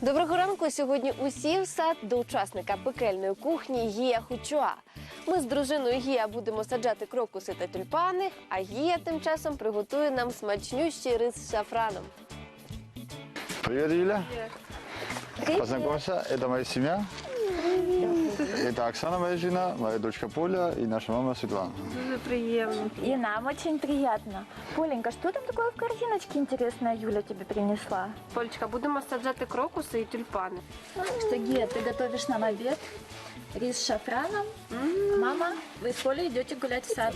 Доброго ранку. Сьогодні усі в сад до учасника пекельної кухні Гія Хучуа. Ми з дружиною Гія будемо саджати крокуси та тюльпани, а Гія тим часом приготує нам смачнющий рис з шафраном. Привіт, Юля. Познайомся, це моя семья. Это Оксана, моя жена, моя дочка Поля и наша мама Светлана. Дуже приємно. И нам очень приятно. Поленька, что там такое в корзиночке интересное Юля тебе принесла? Полечка, будемо саджати крокуси і тюльпани. Что, Гия, ты готовишь нам обед? Рис с шафраном? Мама, вы с Полей идете гулять в сад.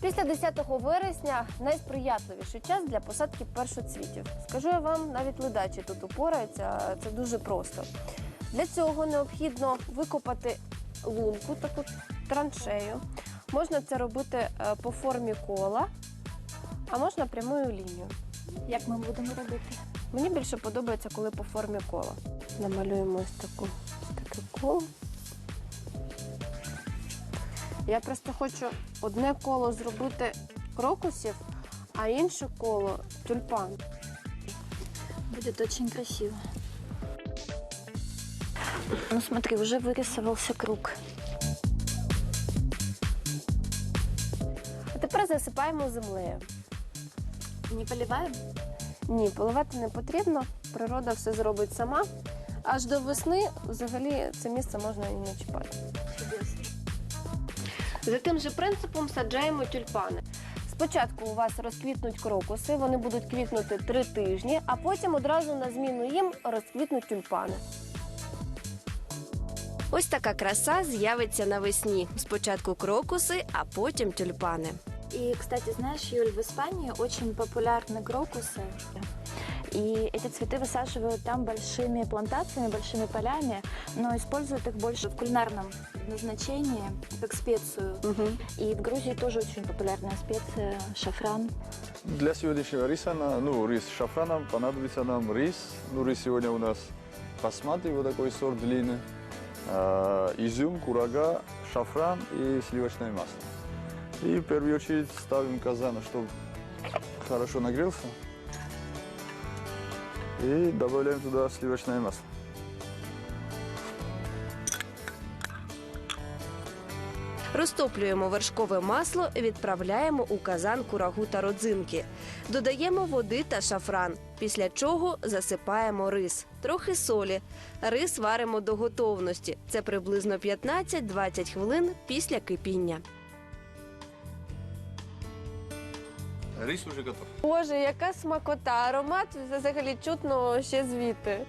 Після 10 вересня найсприятливіший час для посадки першоцвітів. Скажу я вам, навіть ледачі тут упораються, це дуже просто. Для цього необхідно викопати лунку, таку траншею. Можна це робити е, по формі кола, а можна прямою лінією. Як ми будемо робити? Мені більше подобається, коли по формі кола. Намалюємо ось таку таке коло. Я просто хочу одне коло зробити крокусів, а інше коло тюльпан. Будет очень красиво. Ну смотри, уже вырисовался круг. А тепер засипаємо землею. Не поливаем? Ні, поливати не потрібно. Природа все зробить сама. Аж до весни взагалі це місце можна і не чіпати. Чудесно. За тим же принципом саджаємо тюльпани. Спочатку у вас розквітнуть крокуси, вони будуть квітнути три тижні, а потім одразу на зміну їм розквітнуть тюльпани. Ось така краса з'явиться навесні. Спочатку крокуси, а потім тюльпани. И, кстати, знаешь, Юль, в Испании очень популярны крокусы. И эти цветы высаживают там большими плантациями, большими полями, но используют их больше в кулинарном назначении, как специю. И в Грузии тоже очень популярная специя шафран. Для сегодняшнего риса, ну, рис с шафраном, понадобится нам рис. Ну, рис сегодня у нас басмати, вот такой сорт длинный. А, изюм, курага, шафран и сливочное масло. И в первую очередь ставим казан, чтобы хорошо нагрелся. И добавляем туда сливочное масло. Розтоплюємо вершкове масло, відправляємо у казан курагу та родзинки. Додаємо води та шафран, після чого засипаємо рис, трохи солі. Рис варимо до готовності. Це приблизно 15-20 хвилин після кипіння. Рис уже готов. Боже, яка смакота! Аромат взагалі чутно ще звідти.